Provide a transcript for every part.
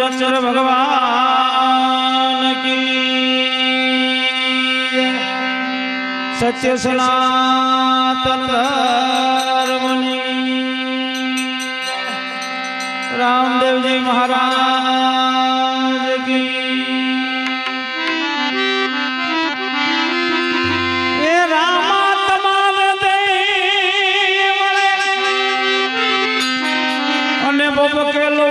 રામચંદ્ર ભગવાન કી સત્ય સનાતન ધર્મની રામદેવજી મહારાજ બબ કેલો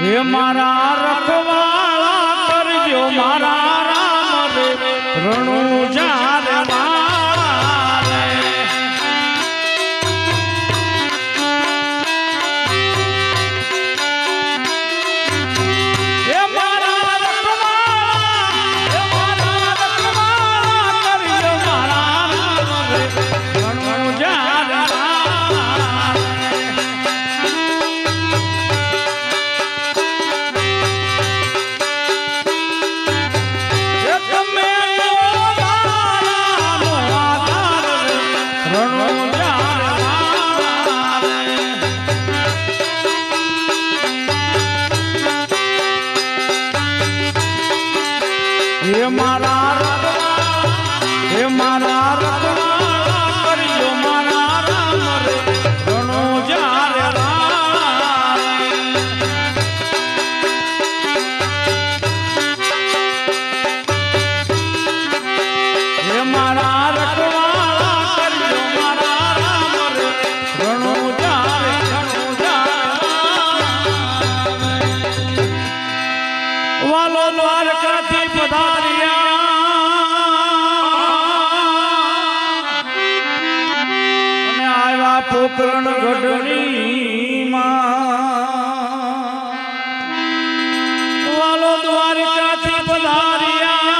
હે મારા રખવાળા કરજો મારા રામ રે. રણુજા પોકરણ ગઢની માં વાલો દ્વારકાથી પધાર્યા.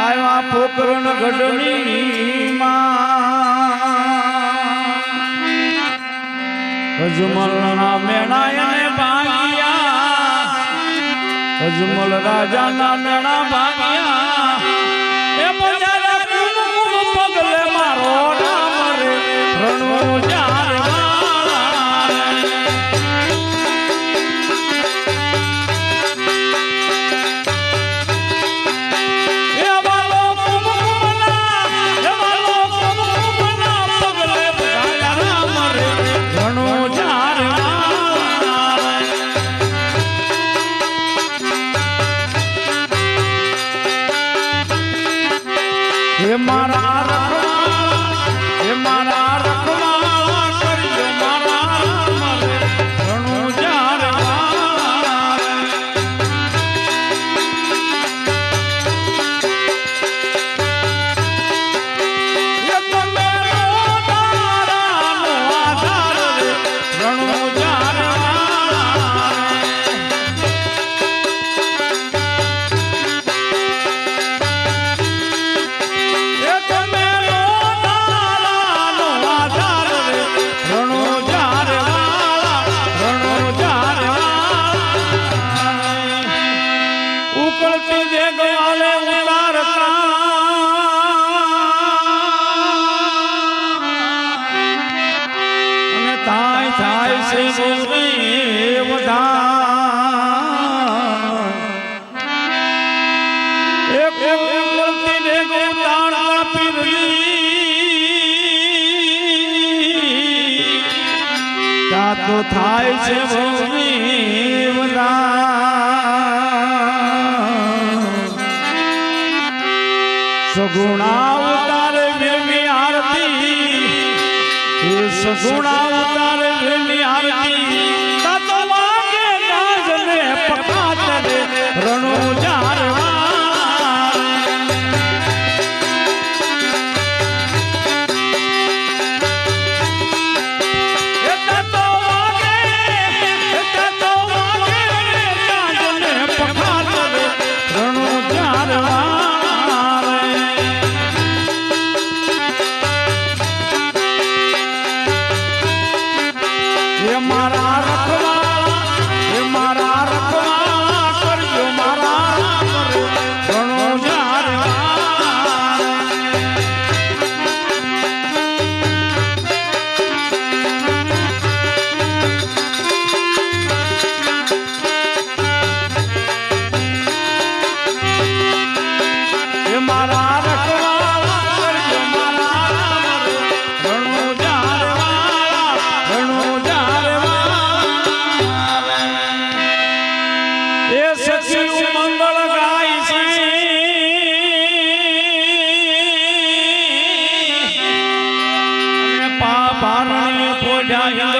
આવ્યા પોકરણ ગઢની માં અજમલના મેણાયને ભાગ્યા. અજમલ રાજાના મેણા ભાગ્યા. ಶರಣು મારી તો થાય છે ભૂમિ સગુણાવતાર મેળવી આરતી. સગુણાવ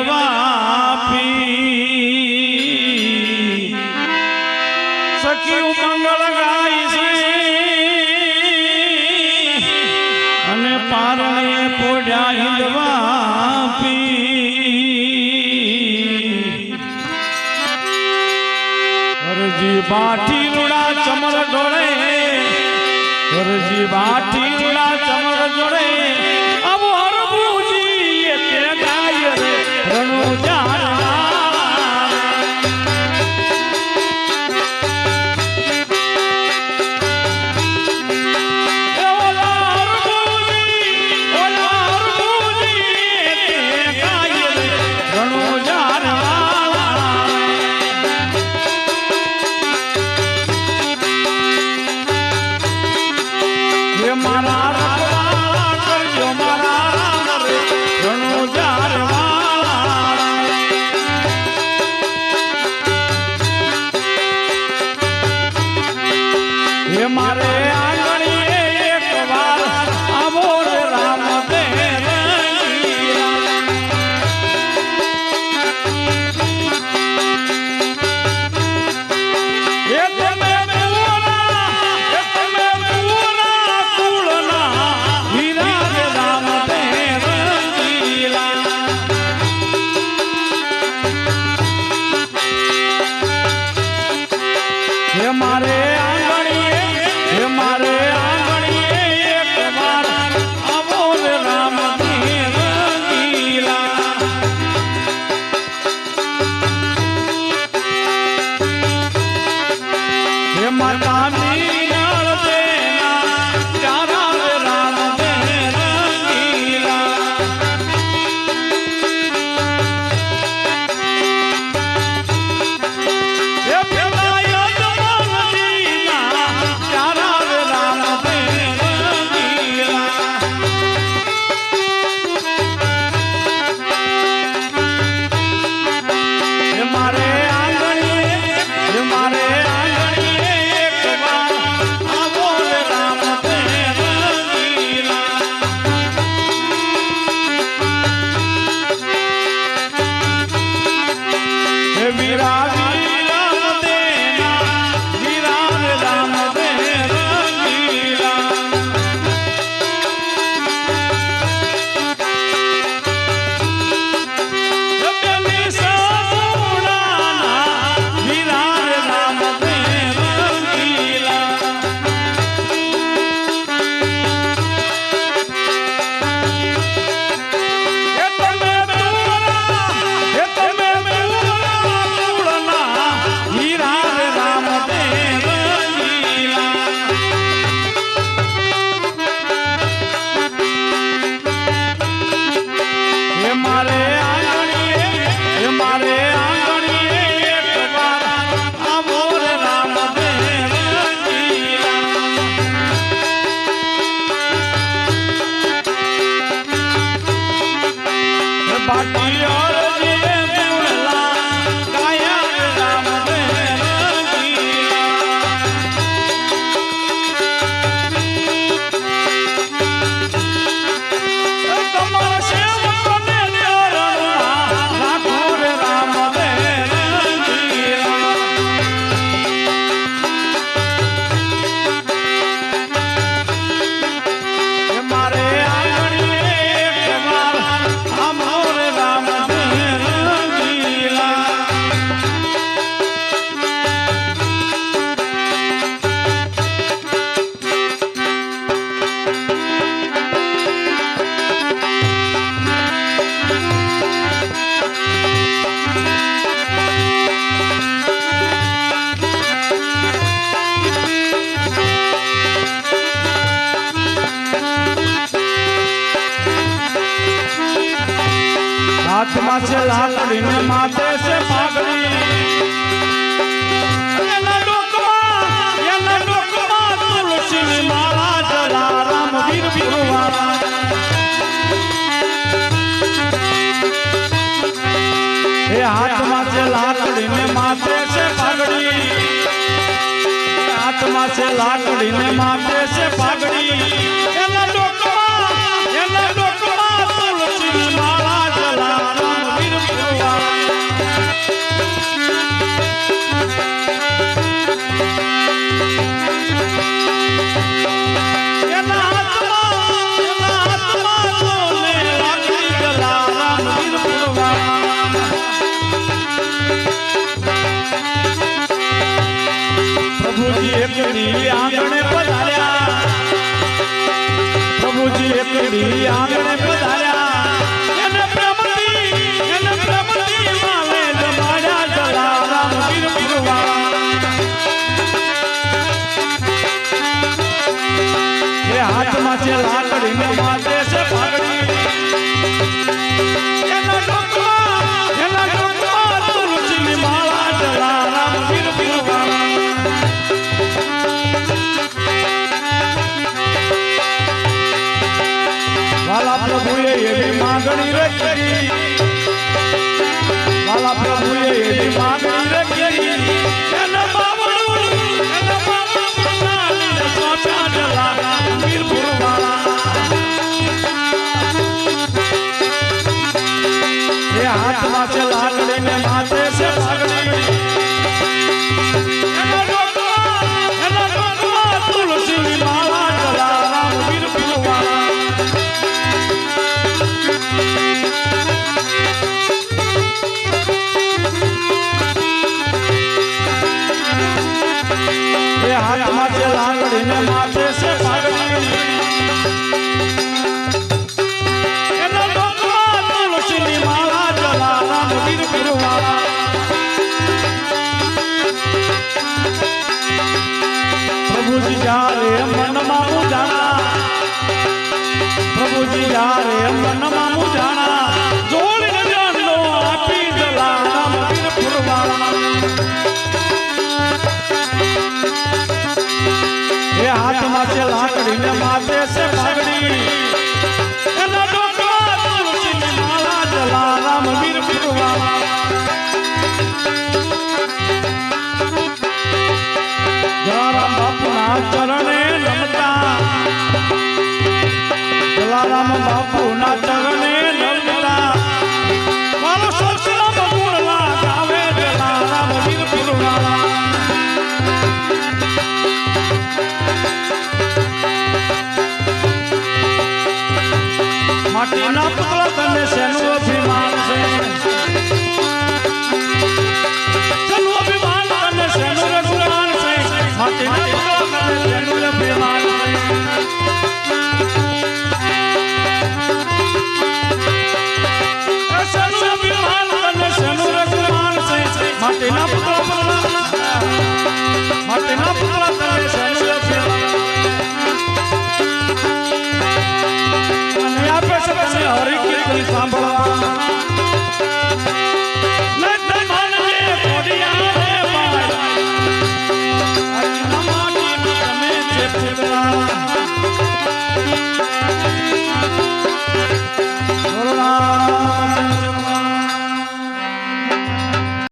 जवाबी મારા પાછલા પડીને માથે છે પાઘડી એના ડોકમાં એના ડોકમાં તુલસીની માળા જલારામ વીર ગુરુવાળા એ હાથમાં છે લાકડીને માથે છે પાઘડી હાથમાં માથે છે પાઘડી ಶ್ರೀರಾಮ એવી માંગણી રે કરી વાલા પ્રભુએ એવી માંગણી રે પ્રભુજી જ્યારે મનમાં ઉદાના પ્રભુજી જ્યારે મનમાં